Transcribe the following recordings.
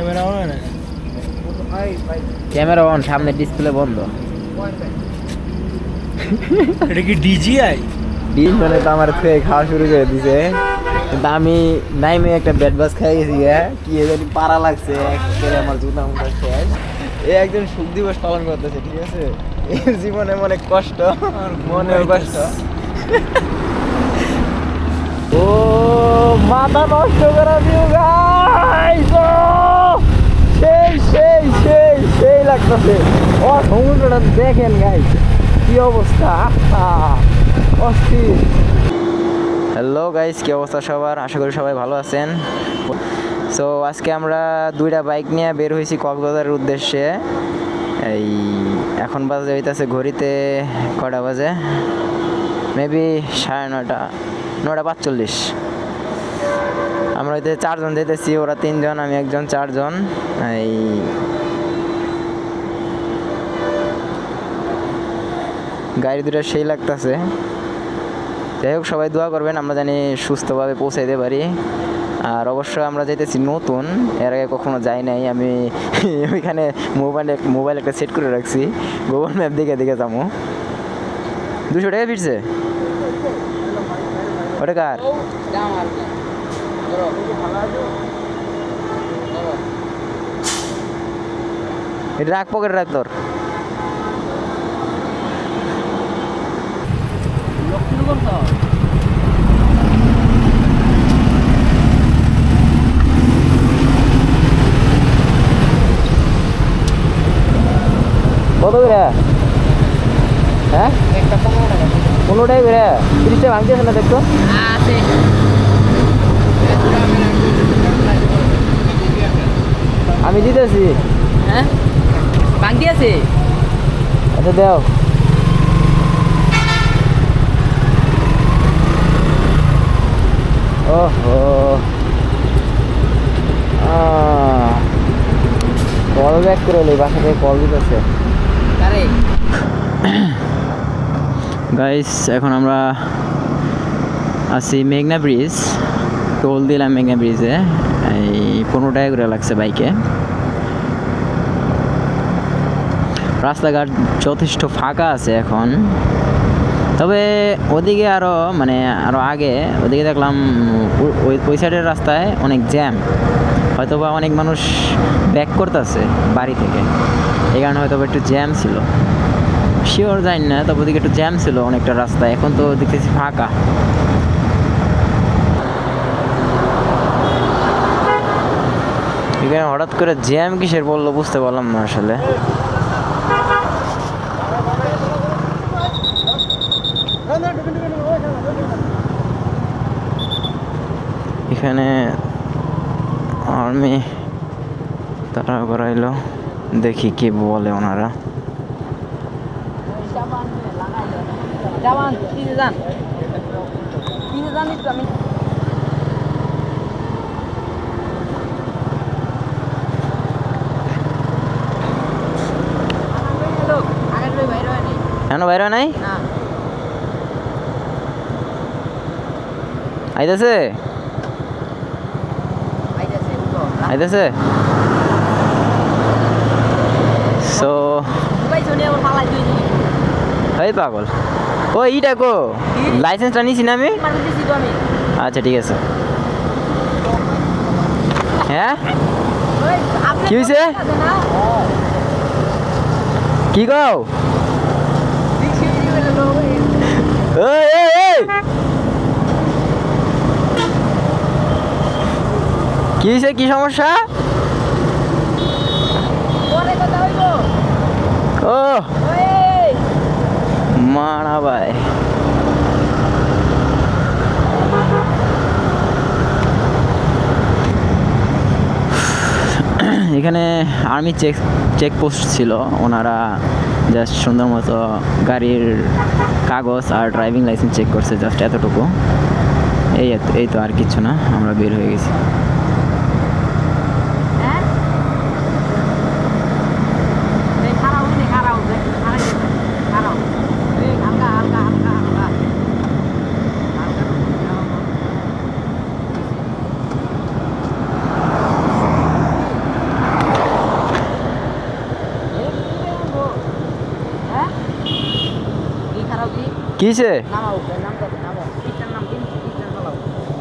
Camera on না? Camera on সামনে display বন্ধ। এটা কি ডিজিআই ডিম মানে তো আমার খেয়ে খাওয়া শুরু করে দিছে। কিন্তু আমি নাইমে একটা ব্যাট বাস খাই গেছি হ্যাঁ? কি জানি পাড়া লাগছে আমার জুতা মুটা শেষ এ একজন সুখ দিবস পালন করতেছে ঠিক আছে? এর জীবনে মনে কষ্ট মনে কষ্ট। ও মাথা নষ্ট করা দিও সেই সেই সেই সেই লাগতেছে। ও দেখেন গাইস কি অবস্থা? অস্থির। হ্যালো গাইস কি অবস্থা সবার? আশা করি সবাই ভালো আছেন। সো আজকে আমরা দুইটা বাইক নিয়ে বের হয়েছি কক্সবাজারের উদ্দেশ্যে। এই, এখন বাজে হইতেছে ঘড়িতে কটা বাজে? মেবি সাড়ে নটা নটা পাঁচচল্লিশ। আমরা হইতে চারজন যেতেছি, ওরা তিনজন, আমি একজন, চারজন। এই গাড়ি দুটো সেই লাগতেছে। যাই হোক, সবাই দোয়া করবেন, আমরা জানি সুস্থভাবে পৌঁছাইতে পারি। আর অবশ্যই আমরা যাইতেছি নতুন, এর আগে কখনো যাই নাই, আমি ওইখানে মোবাইলে মোবাইল একটা সেট করে রাখছি। গুগল ম্যাপ দেখে দেখে যাব। দুশো টাকা ফিরছে? ওটা কার? এটা রাখ পকেট রাখ তোর। কত করে? হ্যাঁ? পনেরোটাই করে। তিরিশটা ভাঙতেছে না দেখতো আমি দিতেছি হ্যাঁ? বাংটি আছে? আচ্ছা দেও। ওহো। কল ব্যাক করে এলো বাসা থেকে কল দিতেছে। গাইস এখন আমরা আছি মেঘনা ব্রিজ টোল দিলাম মেঘনা ব্রিজে এই পনেরো টাকা করে লাগছে বাইকে রাস্তাঘাট যথেষ্ট ফাঁকা আছে এখন। তবে ওদিকে আরও মানে আরও আগে, ওদিকে দেখলাম ওই ওই সাইডের রাস্তায় অনেক জ্যাম হয়তো বা অনেক মানুষ ব্যাক করতেছে বাড়ি থেকে। এই কারণে হয়তো একটু জ্যাম ছিল। শিওর জানি না, তবে ওদিকে একটু জ্যাম ছিল অনেকটা রাস্তা এখন তো দেখতেছি ফাঁকা। এখানে হঠাৎ করে জ্যাম কিসের বলল বুঝতে পারলাম না আসলে। এখানে আর্মি তারা করাইলো দেখি কি বলে ওনারা। জামান যান একটু আমি লোক আগের লোক বাইরে হয়নি কেন বাইরে নাই? আইতেছে? আইতাছে সো এই পাগল। ও ইটা কো? লাইসেন্সটা নিছি না আমি? আচ্ছা ঠিক আছে। হ্যাঁ? কি না? কি কও? কি হয়েছে কি সমস্যা ও মারা ভাই এখানে আর্মি চেক চেকপোস্ট ছিল। ওনারা জাস্ট সুন্দর মতো গাড়ির কাগজ আর ড্রাইভিং লাইসেন্স চেক করছে জাস্ট এতটুকু। এই এই তো আর কিছু না, আমরা বের হয়ে গেছি হ্যাঁ এই খারাপ হইনি খারাপ হবে খারাপ খারাপ এই হালকা হালকা হালকা হালকা হালকা কিসে নামাও নামটা নামাও পিকচার নাম দিন পিকচার নামাও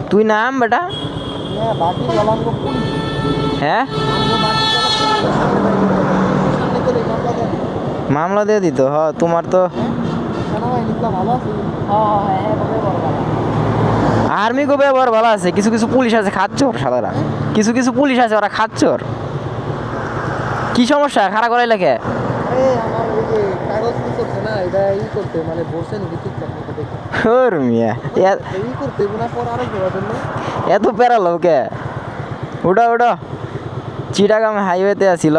তুই নাম বেটা? হ্যাঁ? মামলা দিয়ে দিত হ তোমার তো। হ্যাঁ? হ্যাঁ আর্মি গো ব্যবহার ভালো আছে কিছু কিছু পুলিশ আছে খাচ্চর সাদারা কিছু কিছু পুলিশ আছে ওরা খাচ্চর কি সমস্যা? খাড়া করাই লাগে ই করতে মানে বসে নাকি ঠিক করতে দেখে ওর ই করতে না পর আরও জোড়া জন্য এত প্যারা লোকে। উঠো উঠো। চিটাগাম হাইওয়েতে আছিল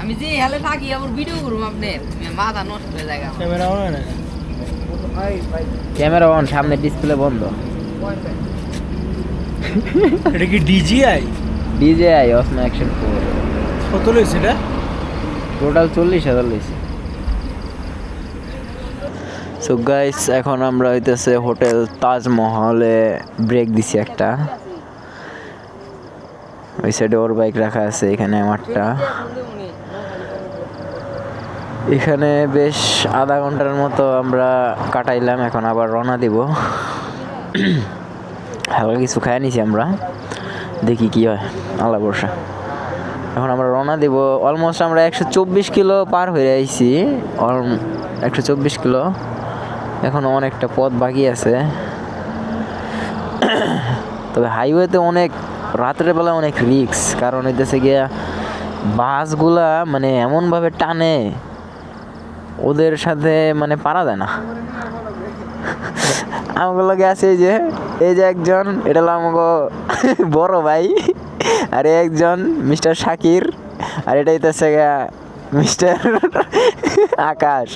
আমি যে হেলে থাকি আবার ভিডিও করুম আপনি মাথা নষ্ট হয়ে যায় ক্যামেরা অন হয় না ভাই ভাই ক্যামেরা অন সামনে ডিসপ্লে বন্ধ। এটা কি DJI DJI Osmo action four কত লইছে এটা? টোটাল চল্লিশ হাজার লইছে। সো গাইস এখন আমরা হইতেছে হোটেল তাজমহলে ব্রেক দিছি একটা। ওই সাইডে ওর বাইক রাখা আছে এখানে আমারটা। এখানে বেশ আধা ঘণ্টার মতো আমরা কাটাইলাম, এখন আবার রওনা দিব। হালকা কিছু খাই নিছি আমরা, দেখি কি হয়, আল্লাহ বর্ষা এখন আমরা রওনা দিব অলমোস্ট আমরা একশো চব্বিশ কিলো পার হয়ে আইছি একশো চব্বিশ কিলো। এখন অনেকটা পথ বাকি আছে। তবে হাইওয়েতে অনেক, রাতের বেলা অনেক রিক্স কারণ হইতেছে গিয়া বাসগুলা মানে এমনভাবে টানে ওদের সাথে মানে পারা যায় না। আমাকে লগে আছে যে, এই যে একজন, এটা হলো আমাকে বড় ভাই, আর একজন মিস্টার শাকির, আর এটা হইতেছে মিস্টার আকাশ।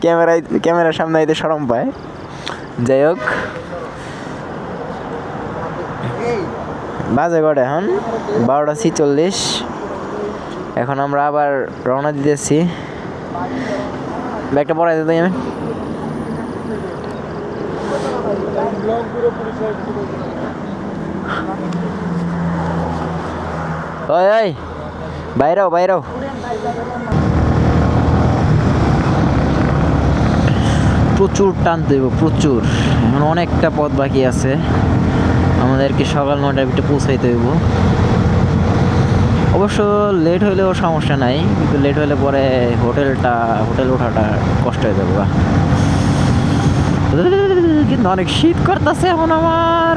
ক্যামেরায়, ক্যামেরার সামনে হইতে সরম পায়। যাই হোক। বাজে কটা এখন, বারোটা ছিচল্লিশ। এখন আমরা আবার রওনা দিতেছি। ব্যাগটা পড়াই দিতে আমি। ওই বাইরেও প্রচুর টান হইব প্রচুর। এখন অনেকটা পথ বাকি আছে। আমাদেরকে সকাল নটার ভিতরে পৌঁছাইতে হইব। অবশ্য লেট হইলেও সমস্যা নাই, কিন্তু লেট হইলে পরে হোটেলটা, হোটেল ওঠাটা কষ্ট হয়ে যাবে কিন্তু অনেক শীত করতেছে এখন আমার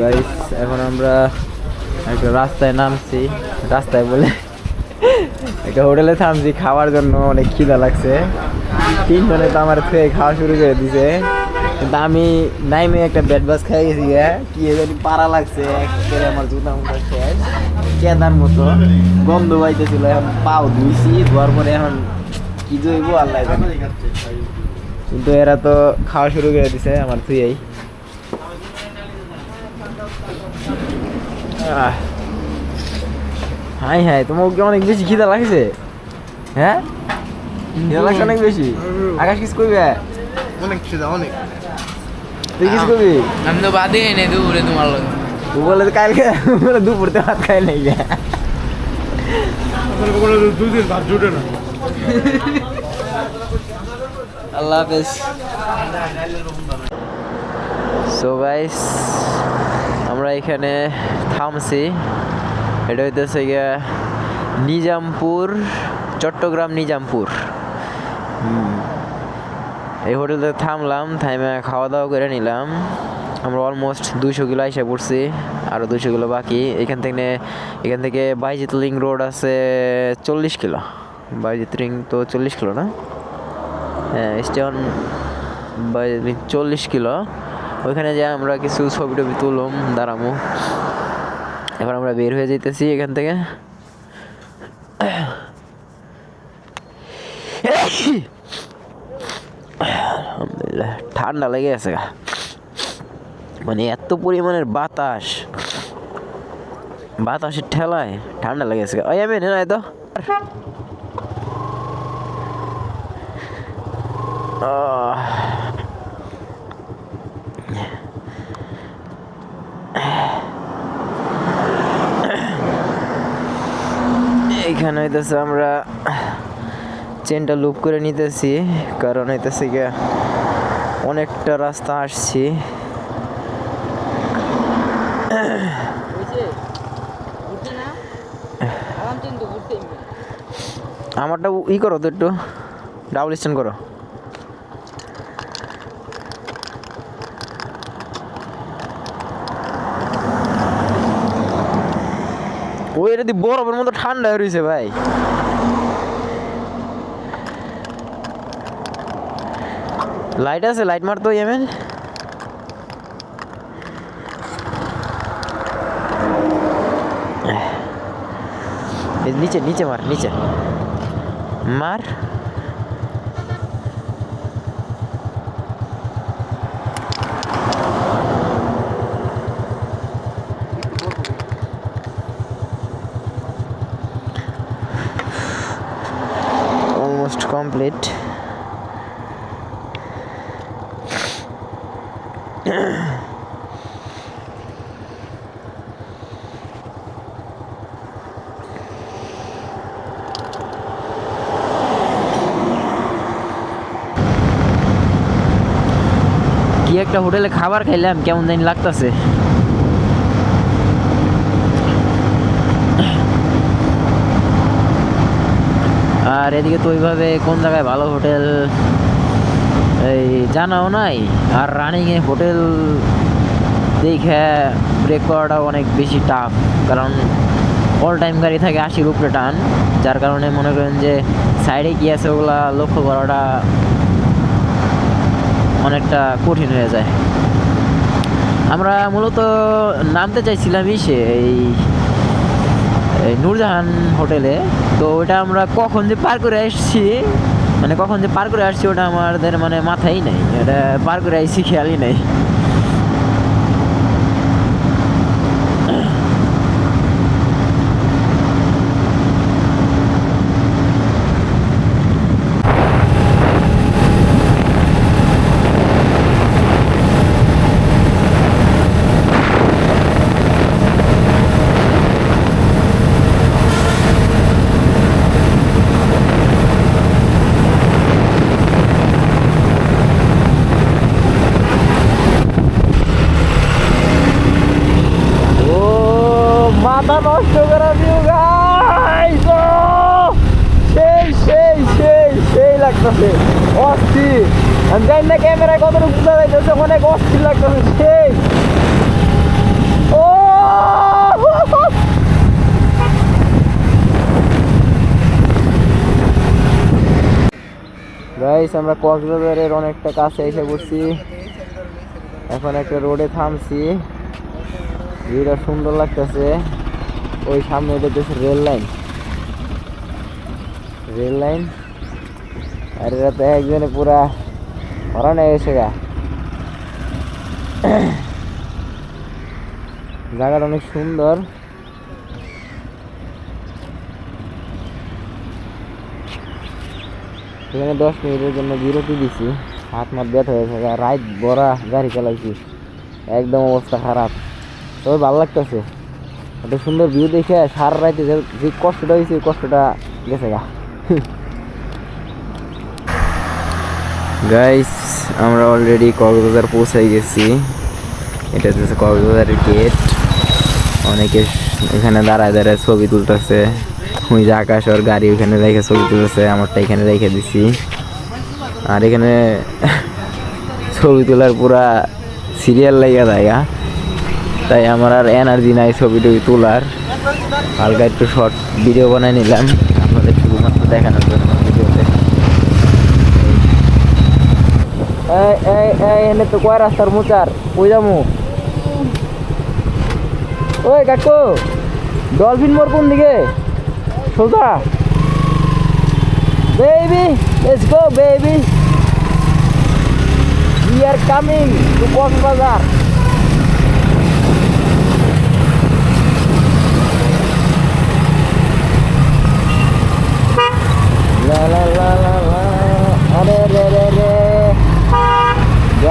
গাইস এখন আমরা একটা রাস্তায় নামছি। রাস্তায় বলে একটা হোটেলে থামছি, খাওয়ার জন্য অনেক খিদা লাগছে। তিনজনে তো আমার খেয়ে খাওয়া শুরু করে দিছে। কিন্তু আমি নাইমে একটা ব্যাট বাস খেয়ে গেছি কি জানি পাড়া লাগছে আমার জুতা মুটা শেষ কেদার মতো গন্ধ পাইতেছিল, এখন পাও ধুইছি, ধোয়ার পরে এখন কি জৈব আল্লাহ। কিন্তু এরা তো খাওয়া শুরু করে দিছে, আমার থুয়েই হাই হাই তোমার কি অনেক বেশি খিদা লাগছে? হ্যাঁ? খিদা লাগছে অনেক বেশি? আকাশ কিস করবি অনেক খিদা অনেক। তুই কিস করবি আমি তো বাদে এনে দেবো তোমার লোক ও বলে তো কালকে বলে দুপুরতে ভাত খাই নাই দুই ভাত জুটে না। আল্লাহ হাফেজ। সো গাইস আমরা এখানে থামছি এটা হইতেছে গিয়া নিজামপুর, চট্টগ্রাম নিজামপুর। এই হোটেলে থামলাম, থাইমে খাওয়া দাওয়া করে নিলাম। আমরা অলমোস্ট দুইশো কিলো আইসা পড়ছি আরও দুইশো কিলো বাকি। এখান থেকে এখান থেকে বাইজিত লিং রোড আছে চল্লিশ কিলো। বাইজিত লিং তো চল্লিশ কিলো না? হ্যাঁ স্টেশন বাইজিত চল্লিশ কিলো। ওইখানে যে আমরা কিছু ছবি টবি তুললাম দাঁড়ামো। এখন আমরা বের হয়ে যাইতেছি এখান থেকে আলহামদুলিল্লাহ, ঠান্ডা লেগে আছে গা। মানে এত পরিমাণের বাতাস বাতাসের ঠেলায় ঠান্ডা লেগে গেছে। ওই আমি না তো আহ। হইতেছে আমরা চেনটা লুপ করে নিতেছি কারণ হইতেছে গিয়া অনেকটা রাস্তা আসছি। আমারটা ই করো তো একটু ডাবল স্ট্যান্ড করো। ওই এটা দি বরফের মতো ঠান্ডা হয়ে রয়েছে ভাই। লাইট আছে লাইট মারতো এই নিচে নিচে মার নিচে। মার। অলমোস্ট কি একটা হোটেলে খাবার খাইলাম কেমন জানি লাগতেছে। আর এদিকে তো ওইভাবে কোন জায়গায় ভালো হোটেল, এই জানাও নাই। আর রানিংয়ে হোটেল দেখে ব্রেক করাটা অনেক বেশি টাফ কারণ অল টাইম গাড়ি থাকে আশির উপরে টান, যার কারণে মনে করেন যে সাইডে কি আছে ওগুলা লক্ষ্য করাটা অনেকটা কঠিন হয়ে যায়। আমরা মূলত নামতে চাইছিলাম ইসে এই এই নূরজাহান হোটেলে। তো ওটা আমরা কখন যে পার করে এসেছি মানে কখন যে পার করে আসছি ওটা আমাদের মানে মাথায় নাই। এটা পার করে আসছি খেয়ালই নেই ও মাথা নষ্ট করা ভিউ গাইস ও সেই সেই সেই সেই লাগতেছে অস্থির আমি জানি না ক্যামেরায় কত বোঝা অনেক অস্থির লাগতেছে সেই। ও! গাইস আমরা কক্সবাজারের অনেকটা কাছে এসে পড়ছি। এখন একটা রোডে থামছি। ভিউটা সুন্দর লাগতেছে। ওই সামনে দেখতেছে রেল লাইন। Rail line? আর এরা তো একজনে পুরা হরান গেছে গা। জায়গাটা অনেক সুন্দর। এখানে দশ মিনিটের জন্য বিরতি দিছি। হাত মাত ব্যথা হয়ে থাকে রাত বড়া গাড়ি চালাইছি। একদম অবস্থা খারাপ। তবে ভালো লাগতেছে। এত সুন্দর ভিউ দেখে সার রাইতে যে কষ্টটা হয়েছে কষ্টটা গেছে গা। গাইস আমরা অলরেডি কক্সবাজার পৌঁছাই গেছি। এটা হচ্ছে কক্সবাজারের গেট অনেকে এখানে দাঁড়ায় দাঁড়ায় ছবি তুলতেছে। ওই যে আকাশ ওর গাড়ি ওখানে রেখে ছবি তুলতেছে, আমারটা এখানে রেখে দিছি। আর এখানে ছবি তোলার পুরা সিরিয়াল লাগিয়া জায়গা তাই আমার আর এনার্জি নাই ছবি টবি তোলার। হালকা একটু শর্ট ভিডিও বানাই নিলাম। আপনাদের শুধুমাত্র দেখানোর জন্য ভিডিওতে এই এই এই এনে তো কয় রাস্তার মুচার কই যামু ওই কাকু ডলফিন মোর কোন দিকে সোজা baby let's go baby we are coming to Cox's Bazar la la la লা লা আরে রে রে রে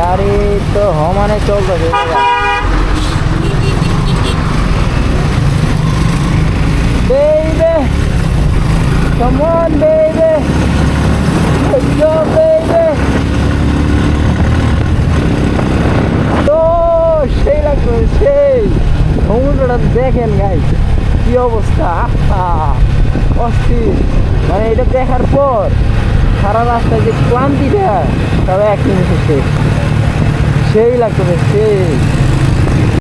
গাড়ি তো হমানে চলতেছে Baby, come on, baby. Let's go, baby. তো সেই লাগবে সেই সমুদ্রটা দেখেন গাই কি অবস্থা আহা অস্থির মানে এটা দেখার পর সারা রাস্তায় যে ক্লান্তিটা তবে এক নিমিষে শেষ সেই লাগবে সেই